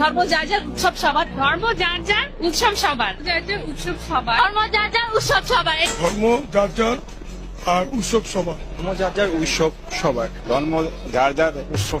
ধর্ম যার যার উৎসব সবার ধর্ম যার যার উৎসব সবার। যার যার উৎসব সবার। ধর্ম যার যার উৎসব সবার। ধর্ম যার যার আর উৎসব সবার। ধর্ম যার যার উৎসব সবার। ধর্ম যার যার উৎসব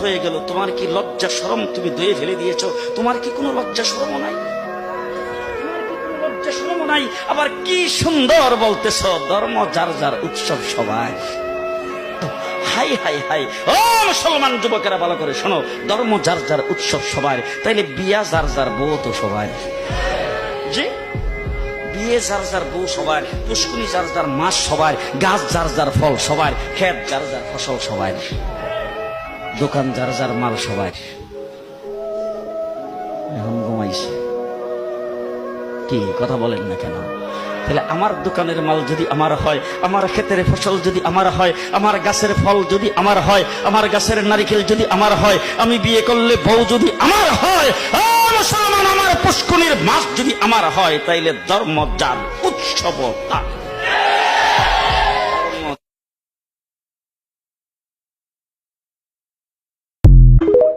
হয়ে গেল। তোমার কি লজ্জা শরম তুমি দয়ে ফেলে দিয়েছ? তোমার কি কোনো লজ্জা শরম নাই? নাই? আবার কি সুন্দর বলতেছ, ধর্ম যার যার উৎসব সবাই। High high high. ও মুসলমান যুবকেরা, ভালো করে শোনো। ধর্ম যার যার উৎসব সবার তাইলে বিয়া যার যার বউ তো সবাই। জি? বিয়ে যার যার বউ সবার পুষ্কুনি যার যার মাছ সবার গাছ যার যার ফল সবার ক্ষেত যার যার ফসল সবার দোকান যার যার মাল সবার। এখন ঘুমাইছে। কি কথা বলেন না কেন? তাহলে আমার দোকানের মাল যদি আমার হয়, আমার ক্ষেতের ফসল যদি আমার হয়, আমার গাছের ফল যদি আমার হয়, আমার গাছের নারিকেল যদি আমার হয়, আমি বিয়ে করলে বউ যদি আমার হয় আমার পুষ্কুনির মাছ যদি আমার হয়, তাইলে ধর্ম যার উৎসব তার you.